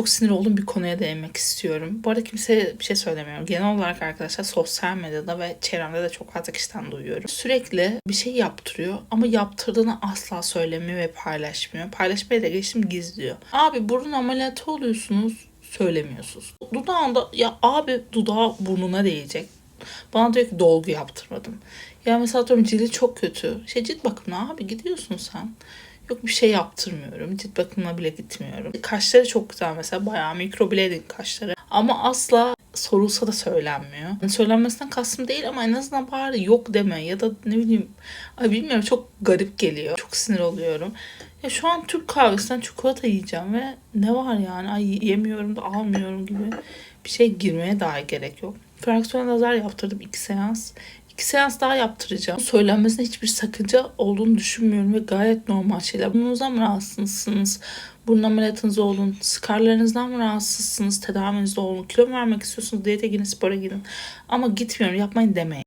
çok sinir olduğum bir konuya değinmek istiyorum. Bu arada kimseye bir şey söylemiyorum. Genel olarak arkadaşlar sosyal medyada ve çevremde de çok fazla kişiden duyuyorum. Sürekli bir şey yaptırıyor ama yaptırdığını asla söylemiyor ve paylaşmıyor. Paylaşmaya da geçtim gizliyor. Abi burun ameliyatı oluyorsunuz söylemiyorsunuz. Dudağında ya abi dudağı burnuna değecek. Bana diyor ki dolgu yaptırmadım. Ya mesela atıyorum cildi çok kötü. Şey cilt bakımına abi gidiyorsun sen. Yok bir şey yaptırmıyorum. Cilt bakımına bile gitmiyorum. Kaşları çok güzel mesela. Bayağı mikroblading kaşları. Ama asla sorulsa da söylenmiyor. Yani söylenmesinden kastım değil ama en azından bari yok deme ya da ne bileyim ay bilmiyorum çok garip geliyor. Çok sinir oluyorum. Ya şu an Türk kahvesinden çikolata yiyeceğim ve ne var yani ay yemiyorum da almıyorum gibi bir şey girmeye dahi gerek yok. Fraksiyon lazer yaptırdım iki seans. İki seans daha yaptıracağım. Söylenmesine hiçbir sakınca olduğunu düşünmüyorum ve gayet normal şeyler. Burnunuzdan mı rahatsızsınız? Burun ameliyatınız olun. Skarlarınızdan mı rahatsızsınız? Tedavinizde olun. Kilo mu vermek istiyorsunuz? Diyete gidin, spora gidin. Ama gitmiyorum yapmayın demeyin.